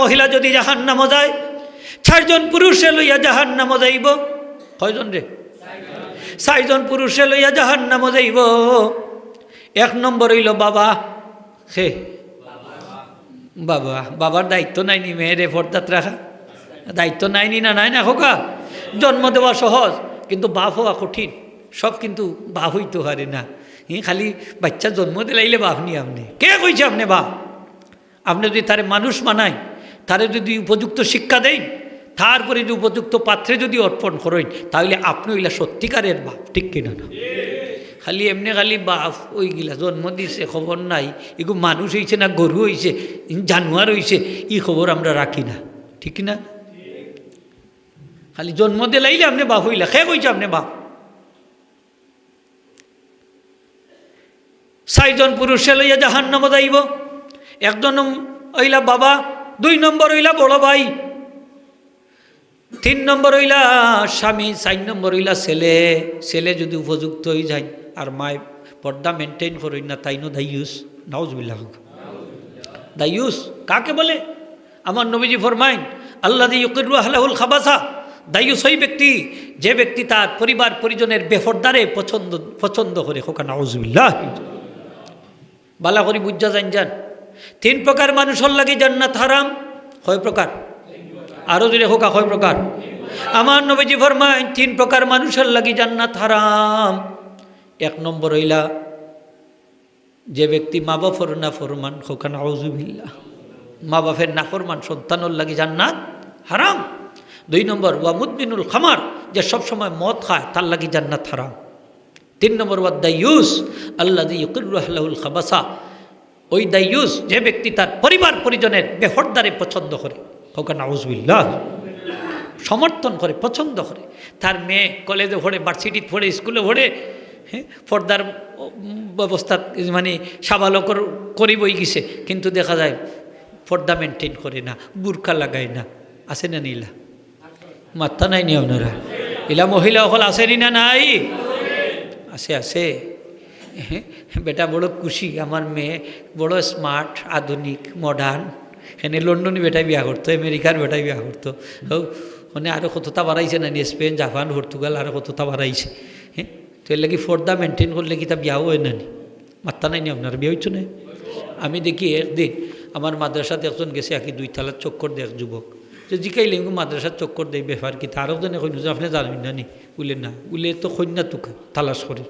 মহিলা যদি জাহান নাম যায়, চারজন পুরুষে লইয়া জাহান নাম যাইব। কয়জন রে? চারজন পুরুষে লইয়া জাহান নাম যাইব। এক নম্বর হইল বাবা। সে বাবা। বাবার দায়িত্ব নাই নাইনি মেয়েরে পর্দাত রাখা দায়িত্ব নাইনি না নাই না খোকা? জন্ম দেওয়া সহজ, কিন্তু বাপ হওয়া কঠিন। সব কিন্তু বাপ হইতে পারে না। ই খালি বাচ্চা জন্ম দিলাইলে বাপ নি আপনি কে কইছে আপনি বাপ? আপনি যদি তারে মানুষ মানাই তারে যদি উপযুক্ত শিক্ষা দেন তারপরে যদি উপযুক্ত পাত্রে যদি অর্পণ করেন তাহলে আপনি ওইলা সত্যিকারের বাপ, ঠিক কিনা না? খালি এমনি খালি বাপ ওই গিলা জন্ম দিছে, খবর নাই, এগু মানুষ হয়েছে না গরু হয়েছে জানোয়ার হয়েছে ই খবর আমরা রাখি না, ঠিক না খালি জন্ম দিলাইলে আপনি বাপ হইলা, খে কইছে আপনি বাপ? চারজন পুরুষে লইয়া জাহান নাম যাইব, একজন ওইলা বাবা দুই নম্বর হইলা বড় ভাই, তিন নম্বর হইলা স্বামী, চার নম্বর হইলা ছেলে। ছেলে যদি উপযুক্ত হয়ে যায়, আর মায় পর্দা মেনটেন করই না, তাই তাইনো দাইয়ুস নাউজবিল্লাহ। দাইয়ুস কাকে বলে? আমার নবীজি ফরমাইন আল্লাহ ইউকিরু আহলাহুল খাবাসা। দায়ুস ওই ব্যক্তি, যে ব্যক্তি তার পরিবার, পরিজনের বেফরদারে পছন্দ পছন্দ করে, হোকা নাউজবিল্লাহ। বালা করি বুঝা যান যান। তিন প্রকার মানুষের লাগে জান্নাত হারাম, কয় প্রকার? আরও যদি হোকা কয় প্রকার? আমার নবীজি ফরমাইন, তিন প্রকার মানুষের লাগি জান্নাত হারাম। এক নম্বর হইলা, যে ব্যক্তি মা বাপর না ফরমান হোকা নাউজুবিল্লাহ, মা বাপের নাফরমান সন্তানর লাগি জান্নাত হারাম। দুই নম্বর, ওয়া মুদ্দিনুল খামার, যে সবসময় মদ খায়, তার লাগি জান্নাত হারাম। তিন নম্বর, ওয়া দাইয়ুস আল্লাহ ইউকিরুল খাবাসা ওই দাইয়ুস যে ব্যক্তি তার পরিবার পরিজনের বেহরদারে পছন্দ করে, হোক নাউজবিল্লাহ, সমর্থন করে, পছন্দ করে। তার মেয়ে কলেজে পড়ে ভার্সিটি পড়ে স্কুলে হ্যাঁ পর্দার ব্যবস্থা মানে সাবালক করিবই গেছে। কিন্তু দেখা যায় পর্দা মেনটেন করে না বুরকা লাগায় না। আছে না নীলা মাত্রা নাই নি আপনারা? ইলা মহিলা সকল আসেনি না নাই? আছে আছে। বেটা বড় খুশি আমার মেয়ে বড় স্মার্ট আধুনিক মডার্ন এনে লন্ডনে বেটাই বিয়া করতো আমেরিকার বেটাই বিয়া করতো হো মানে আরও কতটা বাড়াইছে না স্পেন জাপান পর্তুগাল আরও কতটা বাড়াইছে হ্যাঁ তো এর লাগি ফর্দা মেনটেন করলে কি তা বিয়াও হয় না মাত্রা নাই নি আপনার বিয়ে হইছো না আমি দেখি একদিন আমার মাদ্রাসাতে একজন গেছে আকি দুই তালার চক্কর দেখ যুবক যে জিকাইলে মাদ্রাসার চক্কর দেয় ব্যাপার কি তারও জনে কইন যে আপনি জানবেন না নি? বলে না বলে তো কন্যা তুকা, তালাশ করে।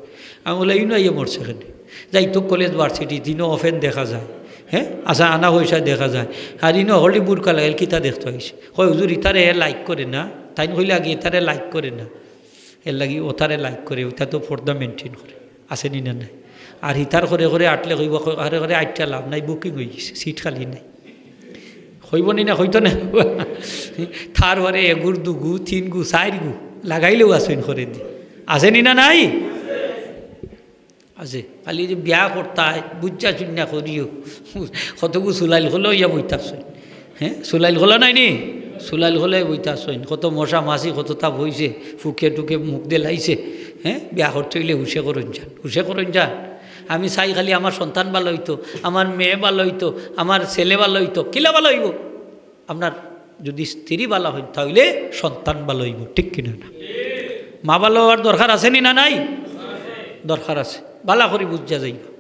আমি বলে ইনো আইয়া মরছে এখানে যাই তো কলেজ, ভার্সিটি দিনও অফেন দেখা যায় হ্যাঁ? আচ্ছা আনা পয়সা দেখা যায়। আর ইনো হলি বুরকা লাগাইল কিতা দেখতে হয়েছে কয়, হুজুর, ইতারে লাইক করে না? তাই হইলে আগে ইতারে লাইক করে না। এর লাগি ওতারে লাইক করে ওটা তো পর্দা মেনটেন করে। আসেনি না নাই? আর হিতার করে করে আটলে হইব করে করে আটটা লাভ নাই বুকিং হয়ে গেছে সিট খালি নাই। হইব নি না হইতো না থার ঘরে এগুর দুগু তিন গু চার গু, লাগাইলেও আসেন করে দি। আসেনি না নাই? আছে, খালি যে বিয়া করতায় বুঝা চুন্না করিও। কতগু চুলাইল হলেও ইয়া বইতাছেন হ্যাঁ চুলাইল হলো নাই নি? চুলাইল হলে বইতাছেন কত মশা মাছি কতটা বইছে ফুকে টুকে মুখ দিয়ে লাইছে হ্যাঁ বিয়া করতে হইলে হুসে করুন যান হুসে করুন যান আমি চাই খালি আমার সন্তান ভালো হইতো, আমার মেয়ে ভালো হইতো, আমার ছেলে ভালো হইতো, কিলা ভালো হইব? আপনার যদি স্ত্রী ভালো হইত তাহলে সন্তান ভালো হইব, ঠিক কিনা না? মা ভালো হওয়ার দরকার আছে নি না নাই? দরকার আছে। ভালো করে বুঝা যাইব।